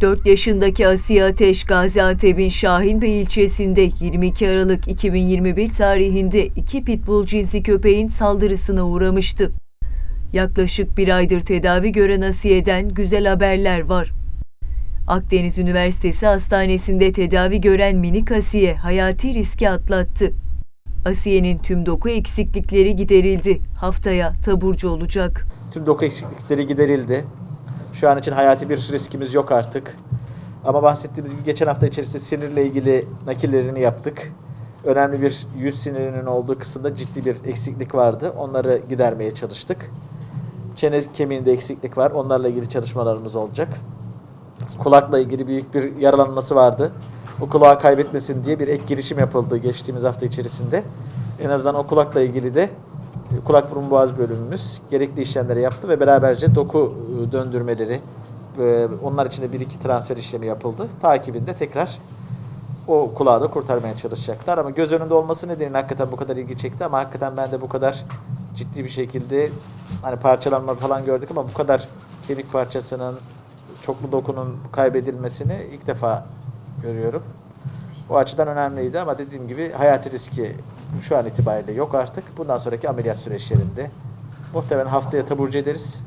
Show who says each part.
Speaker 1: 44 yaşındaki Asiye Ateş Gaziantep'in Şahinbey ilçesinde 22 Aralık 2021 tarihinde iki pitbull cinsi köpeğin saldırısına uğramıştı. Yaklaşık bir aydır tedavi gören Asiye'den güzel haberler var. Akdeniz Üniversitesi Hastanesi'nde tedavi gören minik Asiye hayati riski atlattı. Asiye'nin tüm doku eksiklikleri giderildi. Haftaya taburcu olacak.
Speaker 2: Tüm doku eksiklikleri giderildi. Şu an için hayati bir riskimiz yok artık. Ama bahsettiğimiz gibi geçen hafta içerisinde sinirle ilgili nakillerini yaptık. Önemli bir yüz sinirinin olduğu kısımda ciddi bir eksiklik vardı. Onları gidermeye çalıştık. Çene kemiğinde eksiklik var. Onlarla ilgili çalışmalarımız olacak. Kulakla ilgili büyük bir yaralanması vardı. O kulağı kaybetmesin diye bir ek girişim yapıldı geçtiğimiz hafta içerisinde. En azından o kulakla ilgili de kulak burun boğaz bölümümüz gerekli işlemleri yaptı ve beraberce doku e, döndürmeleri e, onlar için de bir iki transfer işlemi yapıldı. Takibinde tekrar o kulağı da kurtarmaya çalışacaklar ama göz önünde olması nedeniyle hakikaten bu kadar ilgi çekti ama hakikaten ben de bu kadar ciddi bir şekilde hani parçalanma falan gördük ama bu kadar kemik parçasının çoklu dokunun kaybedilmesini ilk defa görüyorum. O açıdan önemliydi ama dediğim gibi hayati riski şu an itibariyle yok artık. Bundan sonraki ameliyat süreçlerinde muhtemelen haftaya taburcu ederiz.